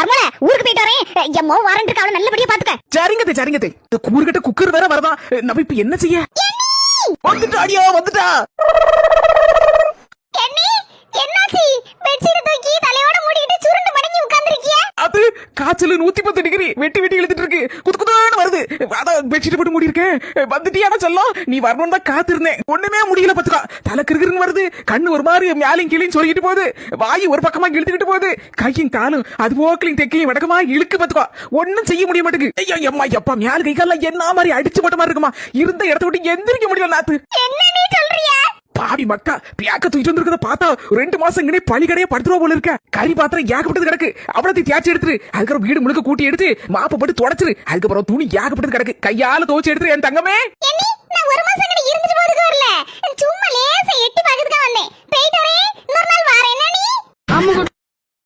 மர்மல ஊருக்கு போயிட்டு வரேன். எம்மோ வாரண்ட் அவளை நல்லபடியா பாத்துக்க. சரிங்க தே சரிங்க தே இந்த கூறுகிட்ட குக்கர் வேற வரதா நம்ம இப்ப என்ன செய்ய? வந்துட்டா அடியா வந்துட்டா. காய்ச்சல் நூத்தி பத்து டிகிரி வெட்டி வெட்டி இழுத்துட்டு இருக்கு. குத்து குத்தான்னு வருது. அதான் பெட்ஷீட் போட்டு மூடி இருக்கேன் வந்துட்டியான சொல்லும் நீ வரணும் தான் காத்திருந்தேன். ஒண்ணுமே முடியல பத்துக்கா தலை கிருகிருன்னு வருது. கண்ணு ஒரு மாதிரி மேலையும் கீழையும் சொல்லிட்டு போகுது. வாய் ஒரு பக்கமா இழுத்துக்கிட்டு போகுது. கையும் காலும் அது போக்கலையும் தெக்கையும் வடக்கமா இழுக்கு பத்துக்கா ஒன்னும் செய்ய முடிய மாட்டேங்குது. ஐயோ எம்மா எப்பா மேல கை கால என்ன மாதிரி அடிச்சு போட்ட மாதிரி இருக்குமா? இருந்த இடத்த விட்டு எந்திரிக்க முடியல நாத்து. என்ன பாவி மக்கா பியாக்க தூக்கிட்டு வந்திருக்கிறத பார்த்தா ரெண்டு மாசம் இங்கே பழி கடையே படுத்துருவா போல இருக்க. கறி பாத்திரம் ஏகப்பட்டது கிடக்கு. அவ்வளவு தேய்ச்சி எடுத்துரு. அதுக்கப்புறம் வீடு முழுக்க கூட்டி எடுத்து மாப்ப போட்டு தொடச்சிரு. அதுக்கப்புறம் துணி ஏகப்பட்டது கிடக்கு. கையால துவச்சு எடுத்துரு என் தங்கமே.